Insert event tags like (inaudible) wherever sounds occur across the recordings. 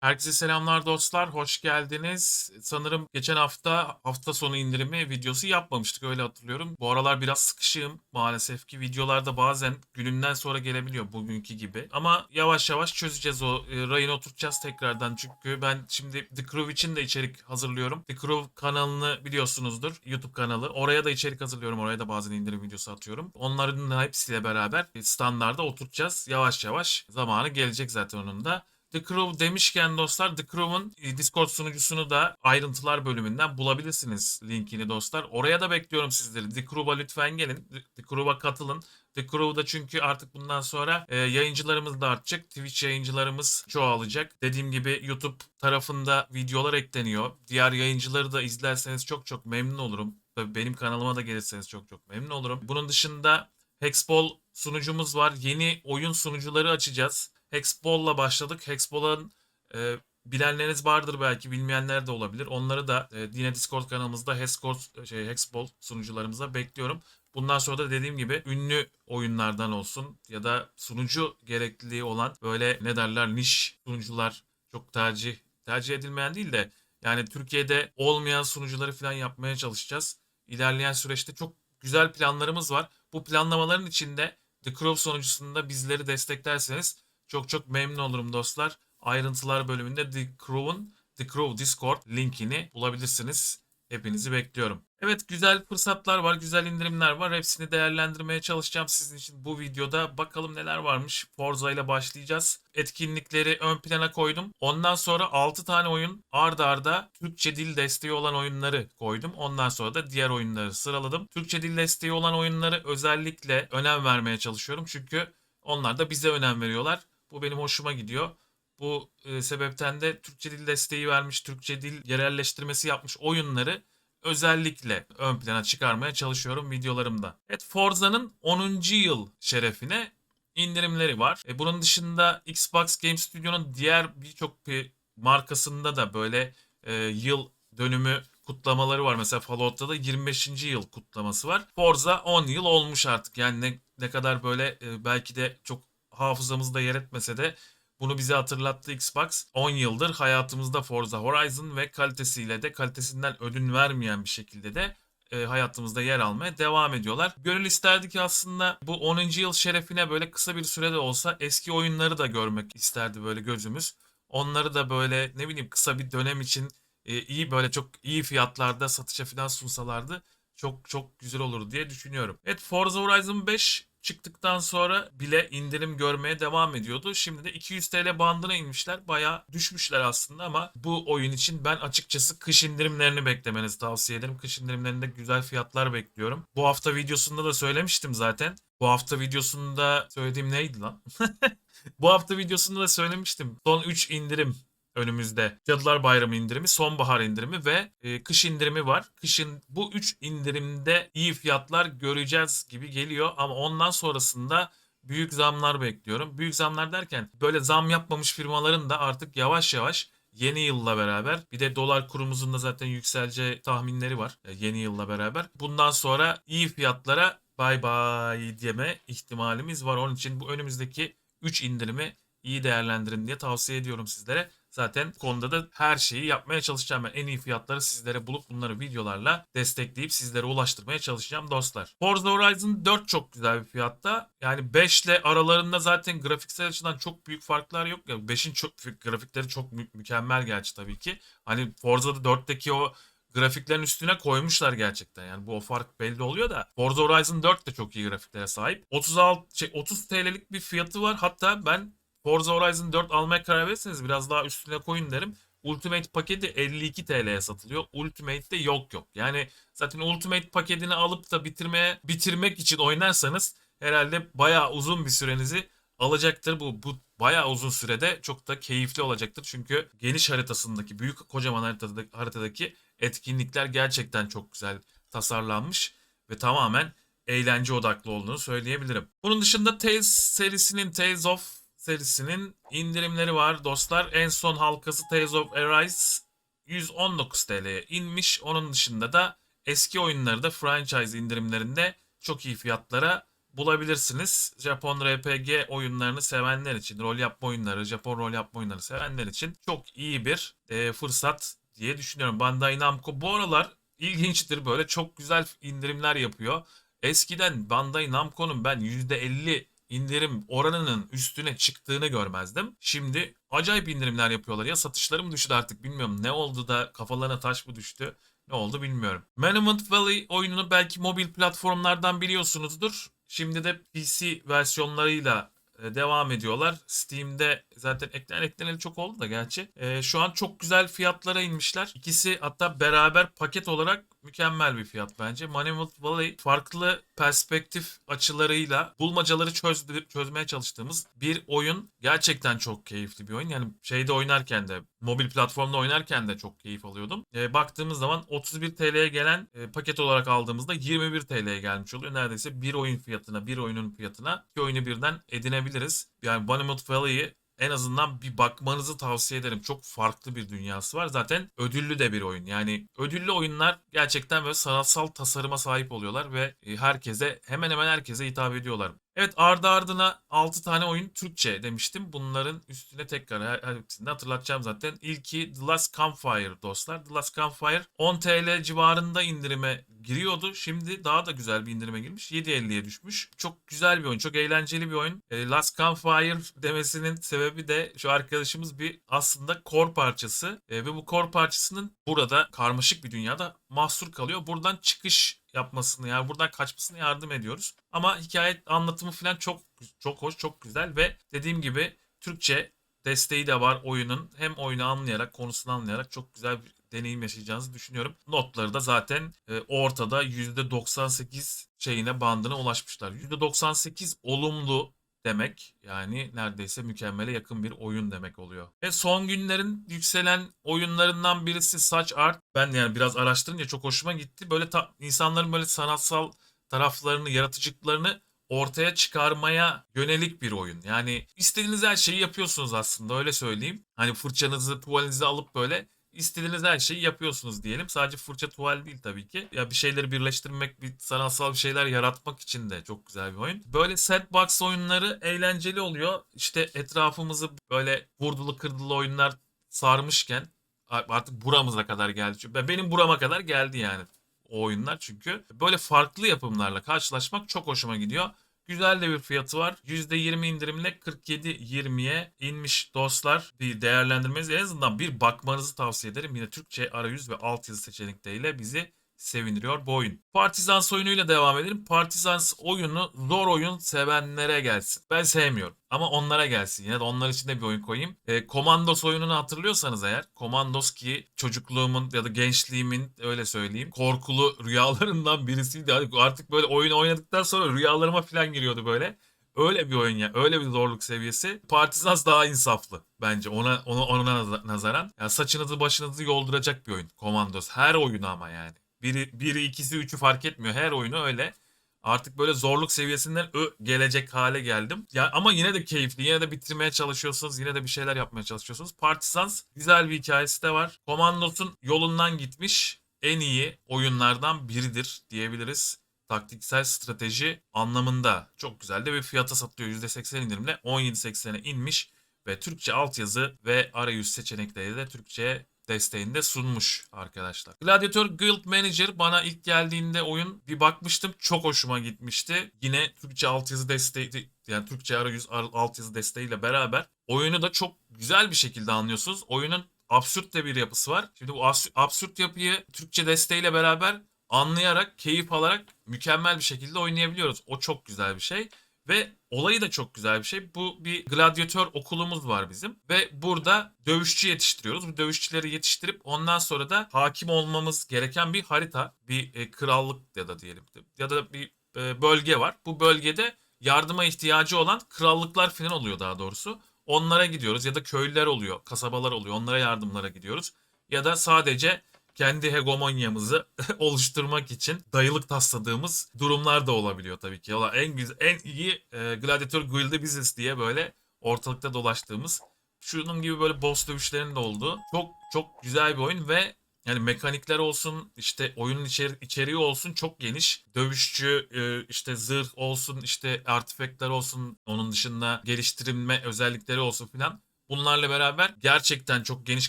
Herkese selamlar dostlar, hoş geldiniz. Sanırım geçen hafta hafta sonu indirimi videosu yapmamıştık öyle hatırlıyorum. Bu aralar biraz sıkışığım maalesef ki videolarda bazen gününden sonra gelebiliyor bugünkü gibi. Ama yavaş yavaş çözeceğiz o e, rayını oturtacağız tekrardan. Çünkü ben şimdi The Crew için de içerik hazırlıyorum. The Crew kanalını biliyorsunuzdur YouTube kanalı. Oraya da içerik hazırlıyorum. Oraya da bazen indirim videosu atıyorum. Onların hepsiyle beraber standarda oturtacağız. Yavaş yavaş zamanı gelecek zaten onun da. The Crew demişken dostlar The Crew'un e, Discord sunucusunu da ayrıntılar bölümünden bulabilirsiniz linkini dostlar. Oraya da bekliyorum sizleri. The Crew'a lütfen gelin. The- Crew'a katılın. The Crew'da çünkü artık bundan sonra e, yayıncılarımız da artacak. Twitch yayıncılarımız çoğalacak. Dediğim gibi YouTube tarafında videolar ekleniyor. Diğer yayıncıları da izlerseniz çok çok memnun olurum. Tabii benim kanalıma da gelirseniz çok çok memnun olurum. Bunun dışında Hexball sunucumuz var. Yeni oyun sunucuları açacağız. Hexball'la başladık. Hexball'ın e, bilenleriniz vardır belki, bilmeyenler de olabilir. Onları da e, yine Discord kanalımızda Hexcord, şey, Hexball sunucularımıza bekliyorum. Bundan sonra da dediğim gibi ünlü oyunlardan olsun ya da sunucu gerekliliği olan böyle ne derler niş sunucular çok tercih tercih edilmeyen değil de yani Türkiye'de olmayan sunucuları falan yapmaya çalışacağız. İlerleyen süreçte çok güzel planlarımız var. Bu planlamaların içinde The Crow sonucusunda bizleri desteklerseniz çok çok memnun olurum dostlar. Ayrıntılar bölümünde The Crew'un The Crew Discord linkini bulabilirsiniz. Hepinizi bekliyorum. Evet güzel fırsatlar var, güzel indirimler var. Hepsini değerlendirmeye çalışacağım sizin için bu videoda. Bakalım neler varmış. Forza ile başlayacağız. Etkinlikleri ön plana koydum. Ondan sonra 6 tane oyun ard arda Türkçe dil desteği olan oyunları koydum. Ondan sonra da diğer oyunları sıraladım. Türkçe dil desteği olan oyunları özellikle önem vermeye çalışıyorum. Çünkü onlar da bize önem veriyorlar. Bu benim hoşuma gidiyor. Bu e, sebepten de Türkçe dil desteği vermiş, Türkçe dil yerelleştirmesi yapmış oyunları özellikle ön plana çıkarmaya çalışıyorum videolarımda. Evet Forza'nın 10. yıl şerefine indirimleri var. E, bunun dışında Xbox Game Studio'nun diğer birçok bir markasında da böyle e, yıl dönümü kutlamaları var. Mesela Fallout'ta da 25. yıl kutlaması var. Forza 10 yıl olmuş artık. Yani ne, ne kadar böyle e, belki de çok hafızamızda yer etmese de bunu bize hatırlattı Xbox. 10 yıldır hayatımızda Forza Horizon ve kalitesiyle de kalitesinden ödün vermeyen bir şekilde de e, hayatımızda yer almaya devam ediyorlar. Gönül isterdi ki aslında bu 10. yıl şerefine böyle kısa bir sürede olsa eski oyunları da görmek isterdi böyle gözümüz. Onları da böyle ne bileyim kısa bir dönem için e, iyi böyle çok iyi fiyatlarda satışa falan sunsalardı çok çok güzel olur diye düşünüyorum. Evet Forza Horizon 5 çıktıktan sonra bile indirim görmeye devam ediyordu. Şimdi de 200 TL bandına inmişler. Bayağı düşmüşler aslında ama bu oyun için ben açıkçası kış indirimlerini beklemenizi tavsiye ederim. Kış indirimlerinde güzel fiyatlar bekliyorum. Bu hafta videosunda da söylemiştim zaten. Bu hafta videosunda söylediğim neydi lan? (laughs) bu hafta videosunda da söylemiştim. Son 3 indirim önümüzde. Cadılar Bayramı indirimi, sonbahar indirimi ve e, kış indirimi var. Kışın bu 3 indirimde iyi fiyatlar göreceğiz gibi geliyor ama ondan sonrasında büyük zamlar bekliyorum. Büyük zamlar derken böyle zam yapmamış firmaların da artık yavaş yavaş yeni yılla beraber bir de dolar kurumuzun da zaten yükselce tahminleri var e, yeni yılla beraber. Bundan sonra iyi fiyatlara bay bay deme ihtimalimiz var. Onun için bu önümüzdeki 3 indirimi iyi değerlendirin diye tavsiye ediyorum sizlere. Zaten bu konuda da her şeyi yapmaya çalışacağım. Ben en iyi fiyatları sizlere bulup bunları videolarla destekleyip sizlere ulaştırmaya çalışacağım dostlar. Forza Horizon 4 çok güzel bir fiyatta. Yani 5 ile aralarında zaten grafiksel açıdan çok büyük farklar yok. Yani 5'in çok grafikleri çok mü- mükemmel gerçi tabii ki. Hani Forza'da 4'teki o grafiklerin üstüne koymuşlar gerçekten. Yani bu o fark belli oluyor da Forza Horizon 4 de çok iyi grafiklere sahip. 36 şey 30 TL'lik bir fiyatı var. Hatta ben Forza Horizon 4 almaya karar verirseniz biraz daha üstüne koyun derim. Ultimate paketi 52 TL'ye satılıyor. Ultimate'de yok yok. Yani zaten Ultimate paketini alıp da bitirmeye bitirmek için oynarsanız herhalde bayağı uzun bir sürenizi alacaktır. Bu bu bayağı uzun sürede çok da keyifli olacaktır. Çünkü geniş haritasındaki büyük kocaman haritadaki, haritadaki etkinlikler gerçekten çok güzel tasarlanmış ve tamamen eğlence odaklı olduğunu söyleyebilirim. Bunun dışında Tales serisinin Tales of serisinin indirimleri var dostlar. En son halkası Tales of Arise 119 TL'ye inmiş. Onun dışında da eski oyunları da franchise indirimlerinde çok iyi fiyatlara bulabilirsiniz. Japon RPG oyunlarını sevenler için, rol yapma oyunları, Japon rol yapma oyunları sevenler için çok iyi bir e, fırsat diye düşünüyorum. Bandai Namco bu aralar ilginçtir böyle çok güzel indirimler yapıyor. Eskiden Bandai Namco'nun ben %50 indirim oranının üstüne çıktığını görmezdim. Şimdi acayip indirimler yapıyorlar. Ya satışları mı düştü artık bilmiyorum. Ne oldu da kafalarına taş mı düştü? Ne oldu bilmiyorum. Monument Valley oyununu belki mobil platformlardan biliyorsunuzdur. Şimdi de PC versiyonlarıyla e, devam ediyorlar. Steam'de zaten eklen ekleneli çok oldu da gerçi. E, şu an çok güzel fiyatlara inmişler. İkisi hatta beraber paket olarak mükemmel bir fiyat bence. Monument Valley farklı perspektif açılarıyla bulmacaları çözdü, çözmeye çalıştığımız bir oyun. Gerçekten çok keyifli bir oyun. Yani şeyde oynarken de mobil platformda oynarken de çok keyif alıyordum. E, baktığımız zaman 31 TL'ye gelen e, paket olarak aldığımızda 21 TL'ye gelmiş oluyor. Neredeyse bir oyun fiyatına, bir oyunun fiyatına iki oyunu birden edinebiliriz. Yani Monument Valley'i en azından bir bakmanızı tavsiye ederim. Çok farklı bir dünyası var. Zaten ödüllü de bir oyun. Yani ödüllü oyunlar gerçekten böyle sanatsal tasarıma sahip oluyorlar ve e, herkese hemen hemen herkese hitap ediyorlar. Evet ardı ardına 6 tane oyun Türkçe demiştim. Bunların üstüne tekrar hepsini hatırlatacağım zaten. İlki The Last Campfire dostlar. The Last Campfire 10 TL civarında indirime giriyordu. Şimdi daha da güzel bir indirime girmiş. 7.50'ye düşmüş. Çok güzel bir oyun. Çok eğlenceli bir oyun. E, Last Campfire demesinin sebebi de şu arkadaşımız bir aslında core parçası. E, ve bu core parçasının burada karmaşık bir dünyada mahsur kalıyor. Buradan çıkış yapmasını yani buradan kaçmasını yardım ediyoruz. Ama hikaye anlatımı falan çok çok hoş, çok güzel ve dediğim gibi Türkçe desteği de var oyunun. Hem oyunu anlayarak, konusunu anlayarak çok güzel bir deneyim yaşayacağınızı düşünüyorum. Notları da zaten e, ortada %98 şeyine bandına ulaşmışlar. %98 olumlu demek yani neredeyse mükemmele yakın bir oyun demek oluyor. Ve son günlerin yükselen oyunlarından birisi Saç Art. Ben yani biraz araştırınca çok hoşuma gitti. Böyle ta- insanların böyle sanatsal taraflarını, yaratıcılıklarını ortaya çıkarmaya yönelik bir oyun. Yani istediğiniz her şeyi yapıyorsunuz aslında öyle söyleyeyim. Hani fırçanızı, tuvalinizi alıp böyle istediğiniz her şeyi yapıyorsunuz diyelim. Sadece fırça tuval değil tabii ki. Ya bir şeyleri birleştirmek, bir sanatsal bir şeyler yaratmak için de çok güzel bir oyun. Böyle sandbox oyunları eğlenceli oluyor. İşte etrafımızı böyle vurdulu kırdılı oyunlar sarmışken artık buramıza kadar geldi. Çünkü benim burama kadar geldi yani o oyunlar çünkü. Böyle farklı yapımlarla karşılaşmak çok hoşuma gidiyor. Güzel de bir fiyatı var. %20 indirimle 47.20'ye inmiş dostlar. Bir değerlendirmenizi en azından bir bakmanızı tavsiye ederim. Yine Türkçe arayüz ve altyazı seçenekleriyle bizi sevindiriyor bu oyun. Partizans oyunuyla devam edelim. Partizans oyunu zor oyun sevenlere gelsin. Ben sevmiyorum ama onlara gelsin. Yine de onlar için de bir oyun koyayım. E, Commandos oyununu hatırlıyorsanız eğer. Commandos ki çocukluğumun ya da gençliğimin öyle söyleyeyim. Korkulu (laughs) rüyalarından birisiydi. Artık böyle oyun oynadıktan sonra rüyalarıma falan giriyordu böyle. Öyle bir oyun ya. Öyle bir zorluk seviyesi. Partizans daha insaflı bence ona ona, ona nazaran. Yani saçınızı başınızı yolduracak bir oyun. Commandos. Her oyunu ama yani. Biri, biri ikisi, üçü fark etmiyor. Her oyunu öyle. Artık böyle zorluk seviyesinden ö gelecek hale geldim. Ya ama yine de keyifli. Yine de bitirmeye çalışıyorsunuz. Yine de bir şeyler yapmaya çalışıyorsunuz. Partisans güzel bir hikayesi de var. Komandos'un yolundan gitmiş en iyi oyunlardan biridir diyebiliriz. Taktiksel strateji anlamında çok güzel de bir fiyata satılıyor. %80 indirimle 17.80'e inmiş ve Türkçe altyazı ve arayüz seçenekleri de Türkçe desteğini de sunmuş arkadaşlar. Gladiator Guild Manager bana ilk geldiğinde oyun bir bakmıştım. Çok hoşuma gitmişti. Yine Türkçe altyazı desteği yani Türkçe arayüz altyazı desteğiyle beraber oyunu da çok güzel bir şekilde anlıyorsunuz. Oyunun absürt de bir yapısı var. Şimdi bu absürt yapıyı Türkçe desteğiyle beraber anlayarak, keyif alarak mükemmel bir şekilde oynayabiliyoruz. O çok güzel bir şey. Ve olayı da çok güzel bir şey. Bu bir gladyatör okulumuz var bizim. Ve burada dövüşçü yetiştiriyoruz. Bu dövüşçüleri yetiştirip ondan sonra da hakim olmamız gereken bir harita, bir e, krallık ya da diyelim ya da bir e, bölge var. Bu bölgede yardıma ihtiyacı olan krallıklar falan oluyor daha doğrusu. Onlara gidiyoruz ya da köylüler oluyor, kasabalar oluyor. Onlara yardımlara gidiyoruz. Ya da sadece kendi hegemonyamızı (laughs) oluşturmak için dayılık tasladığımız durumlar da olabiliyor tabii ki. Valla en güzel, en iyi e, Gladiator Guild'i biziz diye böyle ortalıkta dolaştığımız şunun gibi böyle boss dövüşlerinin de olduğu çok çok güzel bir oyun ve Yani mekanikler olsun, işte oyunun içeri- içeriği olsun çok geniş. Dövüşçü, e, işte zırh olsun, işte artifactler olsun, onun dışında geliştirilme özellikleri olsun filan. Bunlarla beraber gerçekten çok geniş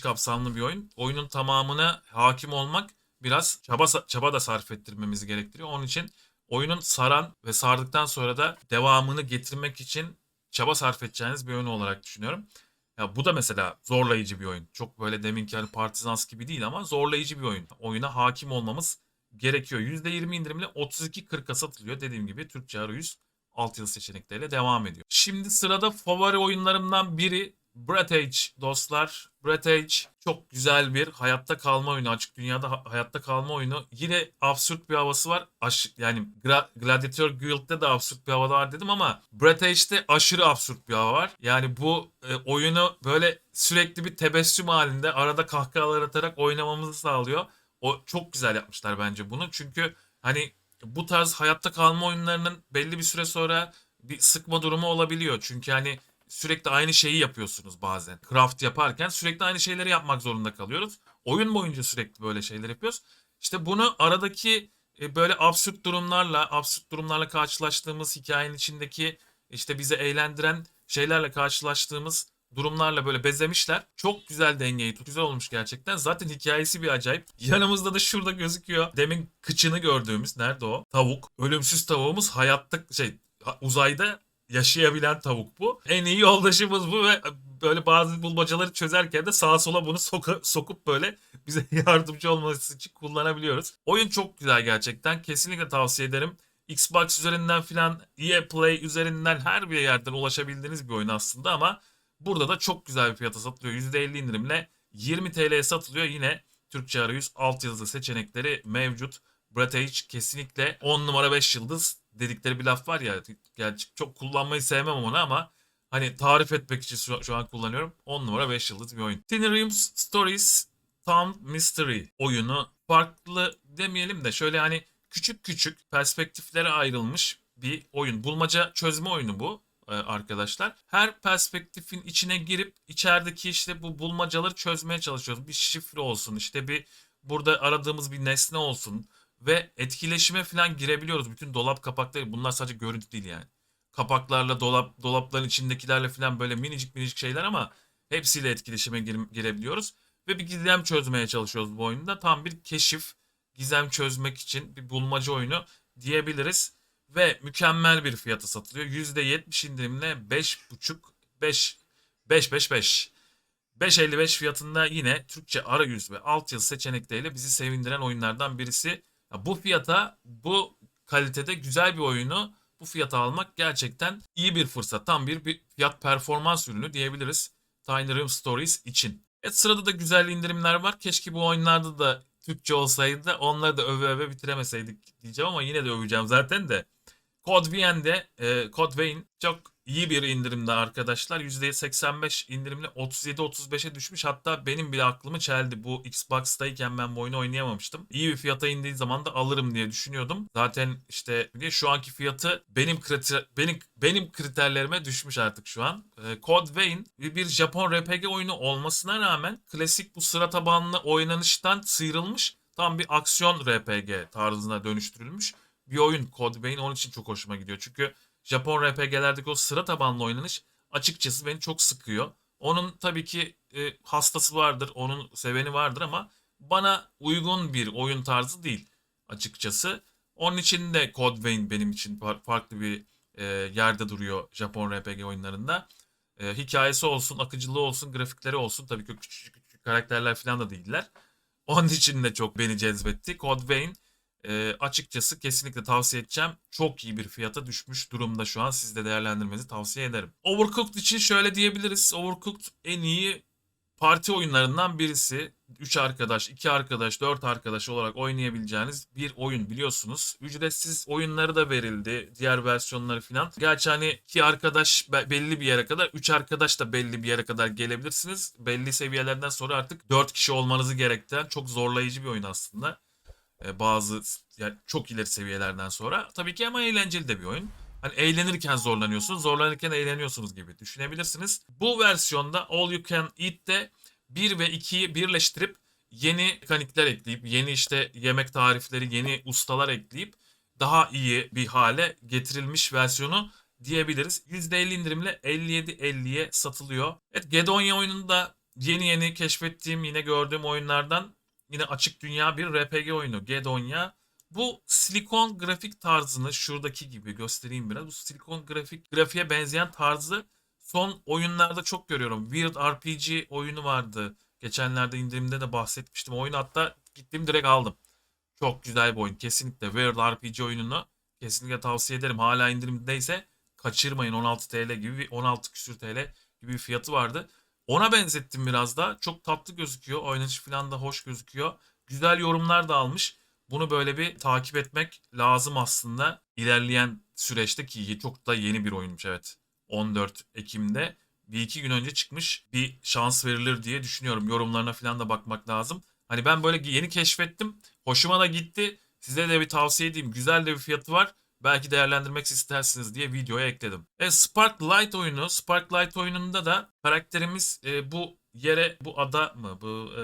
kapsamlı bir oyun. Oyunun tamamına hakim olmak biraz çaba çaba da sarf ettirmemizi gerektiriyor. Onun için oyunun saran ve sardıktan sonra da devamını getirmek için çaba sarf edeceğiniz bir oyun olarak düşünüyorum. Ya bu da mesela zorlayıcı bir oyun. Çok böyle deminki hani Partizans gibi değil ama zorlayıcı bir oyun. Oyuna hakim olmamız gerekiyor. %20 indirimle 32.40'a satılıyor. Dediğim gibi Türkçe arayüz altyazı seçenekleriyle devam ediyor. Şimdi sırada favori oyunlarımdan biri Breath Age dostlar. Breath Age çok güzel bir hayatta kalma oyunu. Açık dünyada ha- hayatta kalma oyunu. Yine absürt bir havası var. Aş yani Gra- Gladiator Guild'de de absürt bir hava var dedim ama Breath Age'de aşırı absürt bir hava var. Yani bu e, oyunu böyle sürekli bir tebessüm halinde arada kahkahalar atarak oynamamızı sağlıyor. O çok güzel yapmışlar bence bunu. Çünkü hani bu tarz hayatta kalma oyunlarının belli bir süre sonra bir sıkma durumu olabiliyor. Çünkü hani sürekli aynı şeyi yapıyorsunuz bazen. Craft yaparken sürekli aynı şeyleri yapmak zorunda kalıyoruz. Oyun boyunca sürekli böyle şeyler yapıyoruz. İşte bunu aradaki e, böyle absürt durumlarla, absürt durumlarla karşılaştığımız hikayenin içindeki işte bizi eğlendiren şeylerle karşılaştığımız durumlarla böyle bezemişler. Çok güzel dengeyi tut. Güzel olmuş gerçekten. Zaten hikayesi bir acayip. Yanımızda da şurada gözüküyor. Demin kıçını gördüğümüz nerede o? Tavuk. Ölümsüz tavuğumuz hayatta şey uzayda yaşayabilen tavuk bu. En iyi yoldaşımız bu ve böyle bazı bulmacaları çözerken de sağa sola bunu soka- sokup böyle bize (laughs) yardımcı olması için kullanabiliyoruz. Oyun çok güzel gerçekten. Kesinlikle tavsiye ederim. Xbox üzerinden filan EA Play üzerinden her bir yerden ulaşabildiğiniz bir oyun aslında ama burada da çok güzel bir fiyata satılıyor. %50 indirimle 20 TL'ye satılıyor. Yine Türkçe arayüz altyazılı seçenekleri mevcut. Age kesinlikle 10 numara 5 yıldız dedikleri bir laf var ya. Gerçi çok kullanmayı sevmem onu ama hani tarif etmek için şu, şu an kullanıyorum. 10 numara 5 yıldız bir oyun. Realms Stories Town Mystery oyunu farklı demeyelim de şöyle hani küçük küçük perspektiflere ayrılmış bir oyun. Bulmaca çözme oyunu bu e, arkadaşlar. Her perspektifin içine girip içerideki işte bu bulmacaları çözmeye çalışıyoruz. Bir şifre olsun işte bir burada aradığımız bir nesne olsun ve etkileşime falan girebiliyoruz. Bütün dolap kapakları bunlar sadece görüntü değil yani. Kapaklarla dolap dolapların içindekilerle falan böyle minicik minicik şeyler ama hepsiyle etkileşime gir- girebiliyoruz ve bir gizem çözmeye çalışıyoruz bu oyunda. Tam bir keşif, gizem çözmek için bir bulmaca oyunu diyebiliriz ve mükemmel bir fiyata satılıyor. %70 indirimle 5.5 5 5 5 5 5.55 fiyatında yine Türkçe arayüz ve altyazı seçenekleriyle bizi sevindiren oyunlardan birisi. Ya bu fiyata, bu kalitede güzel bir oyunu bu fiyata almak gerçekten iyi bir fırsat. Tam bir, bir fiyat performans ürünü diyebiliriz Tiny Room Stories için. Evet sırada da güzel indirimler var. Keşke bu oyunlarda da Türkçe olsaydı onları da öve öve bitiremeseydik diyeceğim ama yine de öveceğim zaten de. Code Vein'de, e, Code Vein çok iyi bir indirimde arkadaşlar. %85 indirimle 37-35'e düşmüş. Hatta benim bile aklımı çeldi. Bu Xbox'tayken ben bu oyunu oynayamamıştım. İyi bir fiyata indiği zaman da alırım diye düşünüyordum. Zaten işte şu anki fiyatı benim kriter benim benim kriterlerime düşmüş artık şu an. E, Code Vein bir Japon RPG oyunu olmasına rağmen klasik bu sıra tabanlı oynanıştan sıyrılmış. Tam bir aksiyon RPG tarzına dönüştürülmüş bir oyun Code Vein onun için çok hoşuma gidiyor. Çünkü Japon RPG'lerdeki o sıra tabanlı oynanış açıkçası beni çok sıkıyor. Onun tabii ki e, hastası vardır, onun seveni vardır ama bana uygun bir oyun tarzı değil açıkçası. Onun için de Code Vein benim için far- farklı bir e, yerde duruyor Japon RPG oyunlarında. E, hikayesi olsun, akıcılığı olsun, grafikleri olsun. Tabii ki küçük küçük karakterler falan da değiller. Onun için de çok beni cezbetti. Code Vein e, açıkçası kesinlikle tavsiye edeceğim. Çok iyi bir fiyata düşmüş durumda şu an. Siz de değerlendirmenizi tavsiye ederim. Overcooked için şöyle diyebiliriz. Overcooked en iyi parti oyunlarından birisi. 3 arkadaş, 2 arkadaş, 4 arkadaş olarak oynayabileceğiniz bir oyun biliyorsunuz. Ücretsiz oyunları da verildi. Diğer versiyonları filan. Gerçi hani 2 arkadaş be- belli bir yere kadar, 3 arkadaş da belli bir yere kadar gelebilirsiniz. Belli seviyelerden sonra artık 4 kişi olmanızı gerektiren çok zorlayıcı bir oyun aslında e, bazı yani çok ileri seviyelerden sonra. Tabii ki ama eğlenceli de bir oyun. Hani eğlenirken zorlanıyorsunuz, zorlanırken eğleniyorsunuz gibi düşünebilirsiniz. Bu versiyonda All You Can Eat'te 1 ve 2'yi birleştirip yeni mekanikler ekleyip yeni işte yemek tarifleri, yeni ustalar ekleyip daha iyi bir hale getirilmiş versiyonu diyebiliriz. %50 indirimle 57.50'ye satılıyor. Evet Gedonya oyununda yeni yeni keşfettiğim yine gördüğüm oyunlardan yine açık dünya bir RPG oyunu Gedonya. Bu silikon grafik tarzını şuradaki gibi göstereyim biraz. Bu silikon grafik grafiğe benzeyen tarzı son oyunlarda çok görüyorum. Weird RPG oyunu vardı. Geçenlerde indirimde de bahsetmiştim. Oyunu hatta gittim direkt aldım. Çok güzel bir oyun. Kesinlikle Weird RPG oyununu kesinlikle tavsiye ederim. Hala indirimdeyse kaçırmayın. 16 TL gibi bir 16 küsür TL gibi bir fiyatı vardı. Ona benzettim biraz da. Çok tatlı gözüküyor. Oynanış falan da hoş gözüküyor. Güzel yorumlar da almış. Bunu böyle bir takip etmek lazım aslında. İlerleyen süreçte ki çok da yeni bir oyunmuş evet. 14 Ekim'de bir iki gün önce çıkmış bir şans verilir diye düşünüyorum. Yorumlarına falan da bakmak lazım. Hani ben böyle yeni keşfettim. Hoşuma da gitti. Size de bir tavsiye edeyim. Güzel de bir fiyatı var. Belki değerlendirmek istersiniz diye videoya ekledim. E, Spark Light oyunu. Spark Light oyununda da karakterimiz e, bu yere, bu ada mı? Bu e,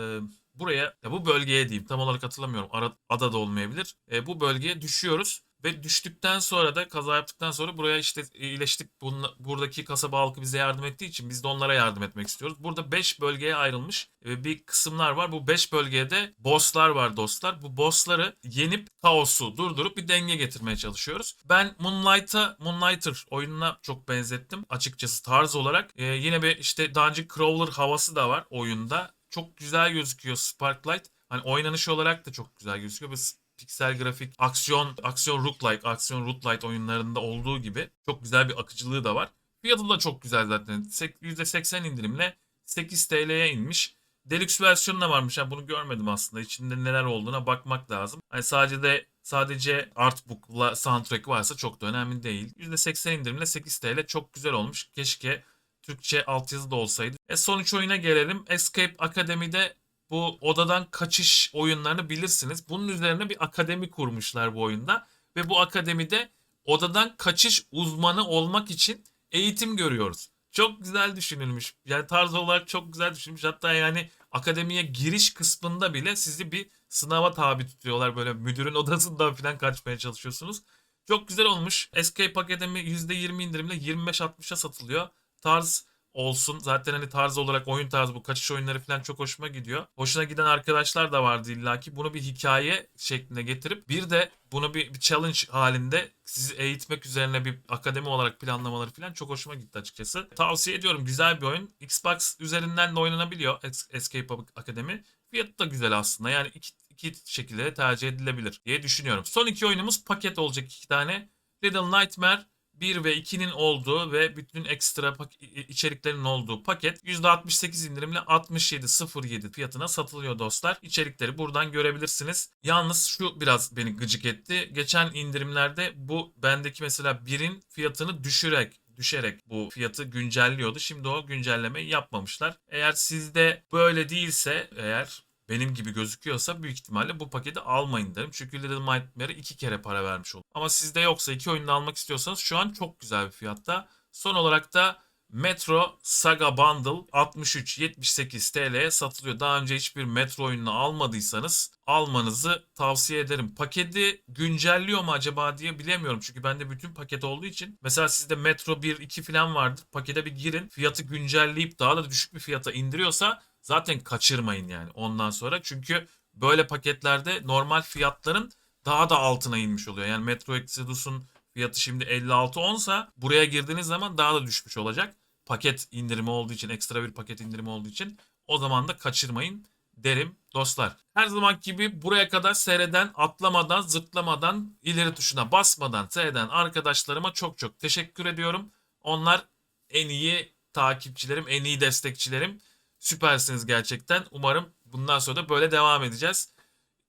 buraya, ya bu bölgeye diyeyim. Tam olarak hatırlamıyorum. Ada da olmayabilir. E, bu bölgeye düşüyoruz. Ve düştükten sonra da kaza yaptıktan sonra buraya işte iyileştik. Bunla, buradaki kasaba halkı bize yardım ettiği için biz de onlara yardım etmek istiyoruz. Burada 5 bölgeye ayrılmış e, bir kısımlar var. Bu 5 bölgede bosslar var dostlar. Bu bossları yenip kaosu durdurup bir denge getirmeye çalışıyoruz. Ben Moonlight'a, Moonlighter oyununa çok benzettim açıkçası tarz olarak. E, yine bir işte Dungeon Crawler havası da var oyunda. Çok güzel gözüküyor Sparklight. Hani oynanış olarak da çok güzel gözüküyor. Biz piksel grafik, aksiyon, aksiyon roguelike, aksiyon roguelite oyunlarında olduğu gibi çok güzel bir akıcılığı da var. Fiyatı da çok güzel zaten. %80 indirimle 8 TL'ye inmiş. Deluxe versiyonu da varmış. Yani bunu görmedim aslında. İçinde neler olduğuna bakmak lazım. Hani sadece de sadece artbook'la soundtrack varsa çok da önemli değil. %80 indirimle 8 TL çok güzel olmuş. Keşke Türkçe altyazı da olsaydı. E son 3 oyuna gelelim. Escape Academy'de bu odadan kaçış oyunlarını bilirsiniz. Bunun üzerine bir akademi kurmuşlar bu oyunda. Ve bu akademide odadan kaçış uzmanı olmak için eğitim görüyoruz. Çok güzel düşünülmüş. Yani tarz olarak çok güzel düşünülmüş. Hatta yani akademiye giriş kısmında bile sizi bir sınava tabi tutuyorlar. Böyle müdürün (laughs) odasından falan kaçmaya çalışıyorsunuz. Çok güzel olmuş. Escape Academy %20 indirimle 25-60'a satılıyor. Tarz olsun. Zaten hani tarz olarak oyun tarzı bu kaçış oyunları falan çok hoşuma gidiyor. Hoşuna giden arkadaşlar da vardı illaki. Bunu bir hikaye şeklinde getirip bir de bunu bir, bir challenge halinde sizi eğitmek üzerine bir akademi olarak planlamaları falan çok hoşuma gitti açıkçası. Tavsiye ediyorum. Güzel bir oyun. Xbox üzerinden de oynanabiliyor Escape Academy. Fiyatı da güzel aslında. Yani iki, iki şekilde tercih edilebilir diye düşünüyorum. Son iki oyunumuz paket olacak iki tane. Little Nightmare 1 ve 2'nin olduğu ve bütün ekstra içeriklerin olduğu paket %68 indirimle 67.07 fiyatına satılıyor dostlar. İçerikleri buradan görebilirsiniz. Yalnız şu biraz beni gıcık etti. Geçen indirimlerde bu bendeki mesela 1'in fiyatını düşürerek düşerek bu fiyatı güncelliyordu. Şimdi o güncellemeyi yapmamışlar. Eğer sizde böyle değilse eğer benim gibi gözüküyorsa büyük ihtimalle bu paketi almayın derim. Çünkü Little Nightmare'e iki kere para vermiş olur. Ama sizde yoksa iki oyunu almak istiyorsanız şu an çok güzel bir fiyatta. Son olarak da Metro Saga Bundle 63-78 TL'ye satılıyor. Daha önce hiçbir Metro oyununu almadıysanız almanızı tavsiye ederim. Paketi güncelliyor mu acaba diye bilemiyorum. Çünkü bende bütün paket olduğu için. Mesela sizde Metro 1-2 falan vardır. Pakete bir girin. Fiyatı güncelleyip daha da düşük bir fiyata indiriyorsa zaten kaçırmayın yani ondan sonra. Çünkü böyle paketlerde normal fiyatların daha da altına inmiş oluyor. Yani Metro Exodus'un fiyatı şimdi 56 onsa buraya girdiğiniz zaman daha da düşmüş olacak. Paket indirimi olduğu için, ekstra bir paket indirimi olduğu için o zaman da kaçırmayın derim dostlar. Her zaman gibi buraya kadar seyreden, atlamadan, zıplamadan, ileri tuşuna basmadan seyreden arkadaşlarıma çok çok teşekkür ediyorum. Onlar en iyi takipçilerim, en iyi destekçilerim. Süpersiniz gerçekten. Umarım bundan sonra da böyle devam edeceğiz.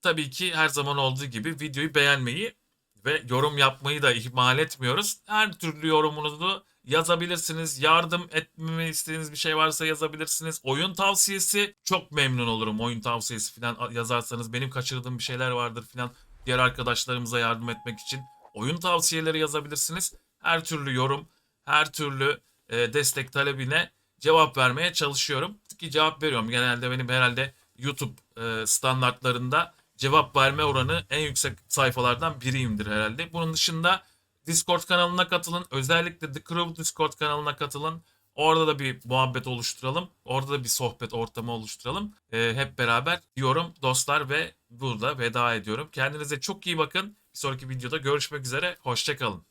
Tabii ki her zaman olduğu gibi videoyu beğenmeyi ve yorum yapmayı da ihmal etmiyoruz. Her türlü yorumunuzu yazabilirsiniz. Yardım etmemi istediğiniz bir şey varsa yazabilirsiniz. Oyun tavsiyesi çok memnun olurum. Oyun tavsiyesi falan yazarsanız benim kaçırdığım bir şeyler vardır falan. Diğer arkadaşlarımıza yardım etmek için oyun tavsiyeleri yazabilirsiniz. Her türlü yorum, her türlü e, destek talebine cevap vermeye çalışıyorum. Ki cevap veriyorum. Genelde benim herhalde YouTube e, standartlarında cevap verme oranı en yüksek sayfalardan biriyimdir herhalde. Bunun dışında Discord kanalına katılın. Özellikle The Crew Discord kanalına katılın. Orada da bir muhabbet oluşturalım. Orada da bir sohbet ortamı oluşturalım. Ee, hep beraber diyorum dostlar ve burada veda ediyorum. Kendinize çok iyi bakın. Bir sonraki videoda görüşmek üzere. Hoşçakalın.